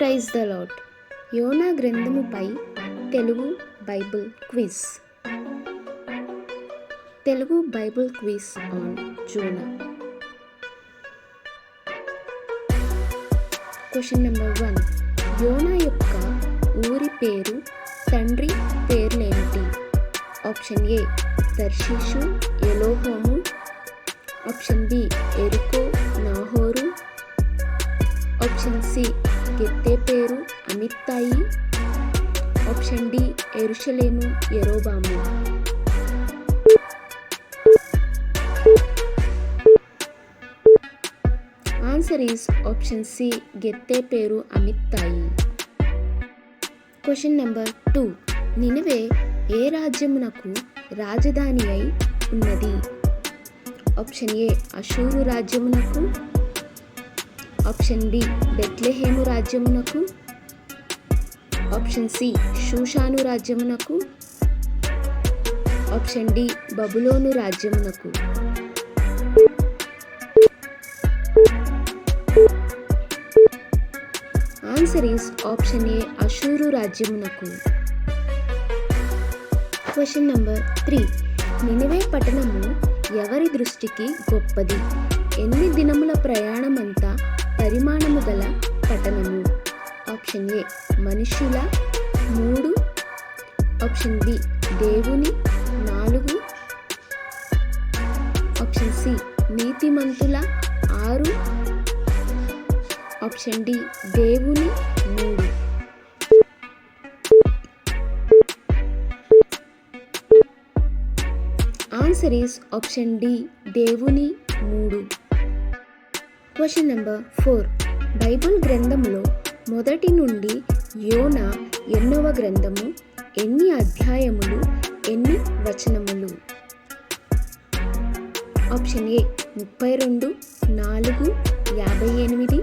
Praise the lot యోనా గ్రంథముపై Telugu bible quiz. Telugu bible quiz on Jonah question number one. యోనా యొక్క ఊరి పేరు తండ్రి పేర్లేమిటి ఆప్షన్ ఏ తర్షీషు ఎలోహోము. ఆప్షన్ బి ఎరుకో నాహోరు. ఆప్షన్ సి గెత్తే పేరు అమిత్తాయి ఆప్షన్ డి ఎరుషలేము ఎరోబాము ఆన్సర్ ఈస్ ఆప్షన్ సి గెత్తే పేరు అమిత్తాయి క్వశ్చన్ నెంబర్ టూ నినివే ఏ రాజ్యమునకు రాజధాని అయి ఉన్నది ఆప్షన్ ఏ అశూరు రాజ్యమునకు ఆప్షన్ బి బెత్లెహేము రాజ్యమునకు. ఆప్షన్ సి షూషాను రాజ్యమునకు. ఆప్షన్ డి బబులోను రాజ్యమునకు. ఆన్సర్ ఈస్ ఆప్షన్ ఏ అషూరు రాజ్యమునకు. Question number three. నినివే పట్టణము ఎవరి దృష్టికి గొప్పది? ఎన్ని దినముల ప్రయాణమంతా పరిమాణము గల పట్టణము ఆప్షన్ ఏ మనుషుల మూడు. ఆప్షన్ బి దేవుని నాలుగు. ఆప్షన్ సి నీతిమంతుల ఆరు. ఆప్షన్ డి దేవుని మూడు. ఆన్సర్ ఈస్ ఆప్షన్ డి దేవుని మూడు. Question number four. బైబిల్ గ్రంథంలో మొదటి నుండి యోన ఎన్నవ గ్రంథము ఎన్ని అధ్యాయములు ఎన్ని వచనములు? ఆప్షన్ ఏ ముప్పై రెండు నాలుగు యాభై ఎనిమిది.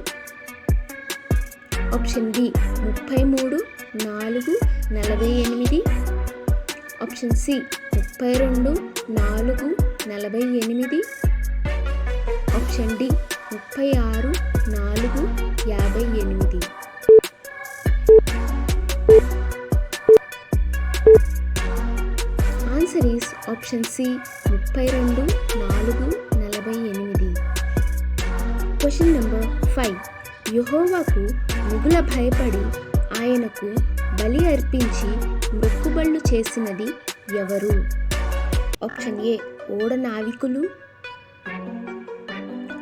ఆప్షన్ బి ముప్పై మూడు నాలుగు నలభై ఎనిమిది. ఆప్షన్ సి ముప్పై రెండు నాలుగు నలభై ఎనిమిది. ఆప్షన్ డి ముప్పై ఆరు నాలుగు యాభై ఎనిమిది. ఆన్సర్ ఈస్ ఆప్షన్ సి ముప్పై రెండు నాలుగు నలభై ఎనిమిది. Question number five. యహోవాకు మిగుల భయపడి ఆయనకు బలి అర్పించి మొక్కుబళ్ళు చేసినది ఎవరు? ఆప్షన్ ఏ ఓడ నావికులు.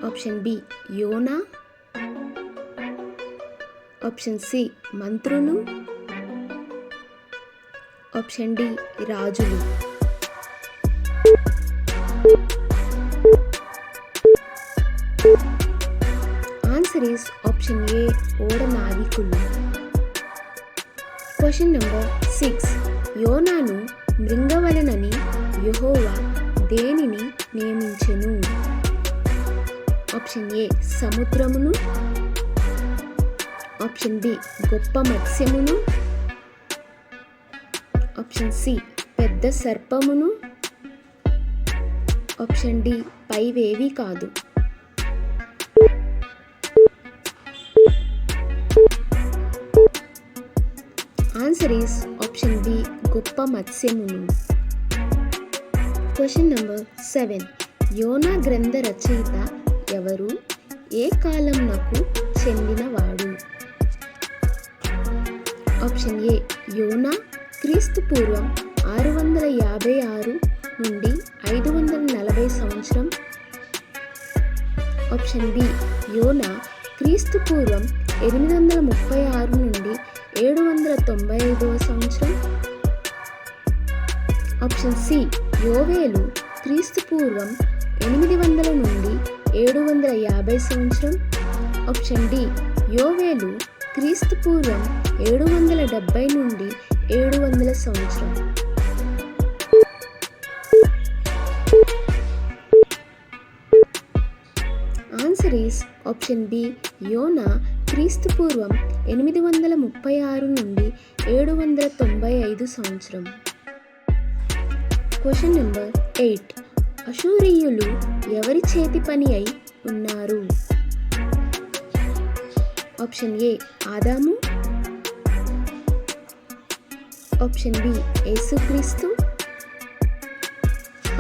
ఆప్షన్ బి యోనా. ఆప్షన్ సి మంత్రులు. ఆప్షన్ డి రాజులు. ఆన్సర్ ఈస్ ఆప్షన్ ఏ ఓడ నావికులు. Question number six. యోనాను మృంగవలనని యహోవా దేనిని నియమించెను? ఆప్షన్ ఏ సముద్రమును ఆప్షన్ బి గొప్ప మత్స్యమును ఆప్షన్ సి పెద్ద సర్పమును ఆప్షన్ డి పైవేవి కాదు. ఆన్సర్ ఈస్ ఆప్షన్ బి గొప్ప మత్స్యమును. Question number seven. యోనా గ్రంథ రచయిత ఎవరు? ఏ కాలం నాకు చెందినవాడు? ఆప్షన్ ఏ యోనా క్రీస్తు పూర్వం ఆరు వందల యాభై ఆరు నుండి ఐదు వందల నలభై సంవత్సరం. ఆప్షన్ బి యోనా క్రీస్తు పూర్వం ఎనిమిది వందల ముప్పై ఆరు నుండి ఏడు వందల తొంభై ఐదవ సంవత్సరం. ఆప్షన్ సి యోవేలు క్రీస్తు పూర్వం ఎనిమిది వందల నుండి ఏడు వందల యాభై సంవత్సరం. ఆప్షన్ డి యోవేలు క్రీస్తు పూర్వం ఏడు వందల డెబ్బై నుండి ఏడు వందల సంవత్సరం. ఆన్సర్ ఈస్ ఆప్షన్ బి యోనా క్రీస్తు పూర్వం ఎనిమిది వందల ముప్పై ఆరు నుండి ఏడు వందల తొంభై ఐదు సంవత్సరం. క్వశ్చన్ నెంబర్ ఎయిట్ అశూరీయులు ఎవరి చేతి పని అయి ఉన్నారు? ఆప్షన్ ఏ ఆదాము. ఆప్షన్ బి యేసుక్రీస్తు.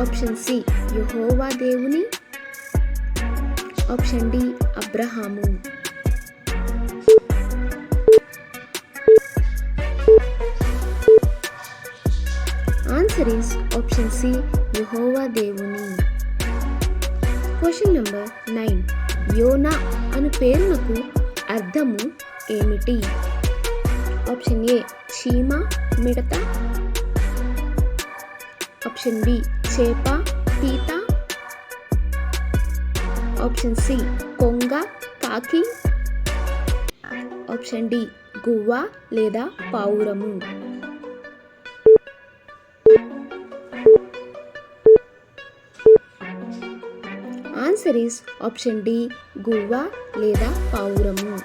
ఆప్షన్ సి యహోవా దేవుని. ఆప్షన్ డి అబ్రహాము. ఆన్సర్ ఈస్ ఆప్షన్ సి యహోవా దేవుని. క్వశ్చన్ నెంబర్ నైన్ యోనా అను పేరునకు అర్థము ఏమిటి? ఆప్షన్ ఏ చీమ మిడత. ఆప్షన్ బి చేప పీత. ఆప్షన్ సి కొంగ కాకి. ఆప్షన్ డి గువ్వ లేదా పావురము. ఆన్సర్ ఆప్షన్ డి గువ్వ లేదా పావురము?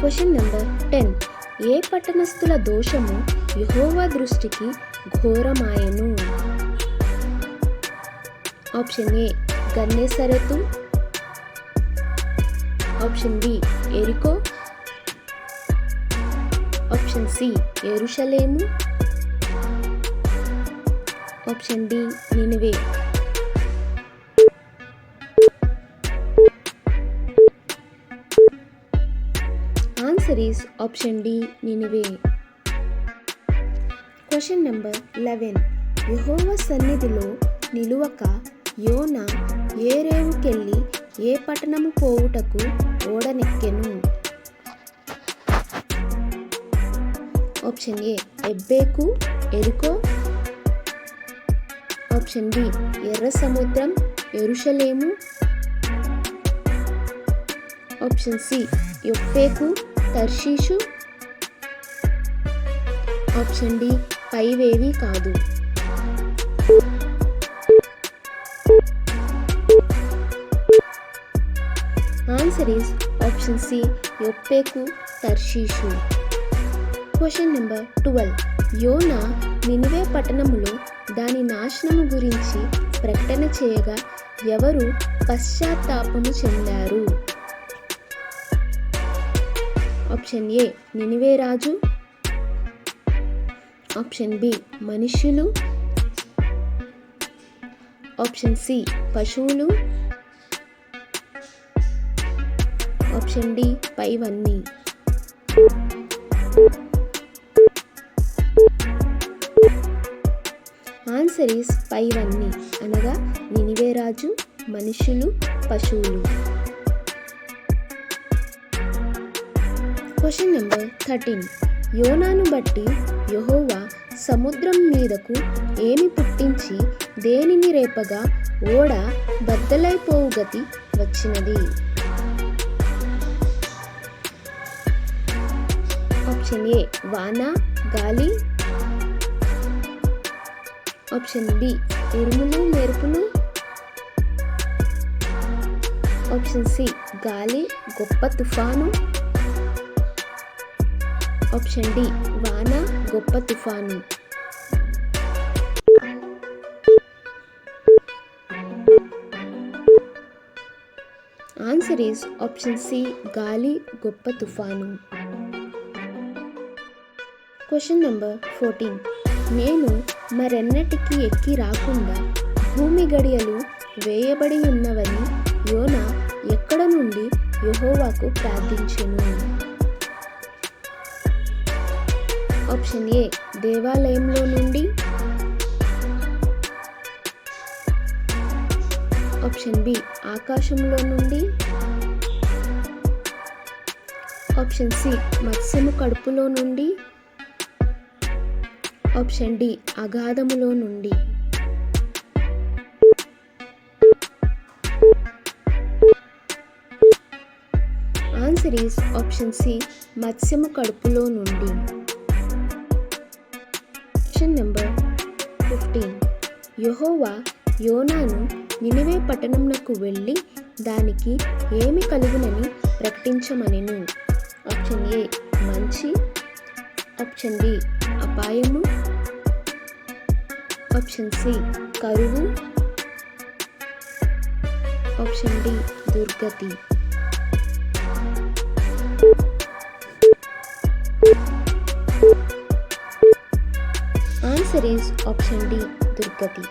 Question number ten. ఏ పట్టణస్థుల దోషము యహోవా దృష్టికి ఘోరమాయను? ఆప్షన్ ఏ గన్నేసరతు. ఆప్షన్ బి ఎరికో. ఆప్షన్ సి ఎరుషలేము. ఆప్షన్ డి నినివే. సిరీస్ ఆప్షన్ డి నినివే క్వశ్చన్ నెంబర్ లెవెన్ యహోవ సన్నిధిలో నిలువక యోన ఏ రేవుకెళ్ళి ఏ పట్టణము పోవుటకు ఓడనెక్కెను? ఆప్షన్ ఏ ఎబ్బేకు ఎరుకో. ఆప్షన్ బి ఎర్ర సముద్రం ఎరుషలేము. ఆప్షన్ సి యొప్పేకు. తర్షీషు ఆప్షన్ డి పైవేవి కాదు. ఆన్సర్ ఈస్ ఆప్షన్ సి యొప్పేకు తర్షీషు క్వశ్చన్ నెంబర్ ట్వెల్వ్. యోనా నినివే పట్టణములో దాని నాశనము గురించి ప్రకటన చేయగా ఎవరు పశ్చాత్తాపము చెందారు? ఆప్షన్ ఏ నినివే రాజు. ఆప్షన్ బి మనుష్యులు. ఆప్షన్ సి పశువులు. ఆప్షన్ డి పైవన్నీ. ఆన్సర్ ఈస్ పైవన్నీ అనగా నినివే రాజు మనుషులు పశువులు. Question number thirteen. యోనాను బట్టి యహోవా సముద్రం మీదకు ఏమి పుట్టించి దేనిని రేపగా ఓడ బద్దలైపోవు గతి వచ్చినది? ఆప్షన్ ఏ వాన గాలి. ఆప్షన్ బి ఎరుములు మెరుపులు. ఆప్షన్ సి గాలి గొప్ప తుఫాను. ఆప్షన్ డి వాన గొప్ప తుఫాను. ఆన్సర్ ఈస్ ఆప్షన్ సి గాలి గొప్ప తుఫాను. Question number fourteen. నేను మరెన్నటికీ ఎక్కి రాకుండా భూమి గడియలు వేయబడి ఉన్నవని యోన ఎక్కడ నుండి యహోవాకు ప్రార్థించెను? ఆప్షన్ ఏ దేవాలయంలో నుండి. ఆప్షన్ బి ఆకాశంలో నుండి. ఆప్షన్ సి మత్స్యము కడుపులో నుండి. ఆప్షన్ డి అగాధములో నుండి. ఆన్సర్ ఈస్ ఆప్షన్ సి మత్స్యము కడుపులో నుండి. Question number fifteen. యహోవా యోనాను నినివే పట్టణంలోకి వెళ్ళి దానికి ఏమి కలుగునని ప్రకటించమనెను. ఆప్షన్ ఏ మంచి. ఆప్షన్ బి అపాయము. ఆప్షన్ సి కరువు. ఆప్షన్ డి దుర్గతి. ఆన్సర్ ఈస్ ఆప్షన్ డి దుర్గతి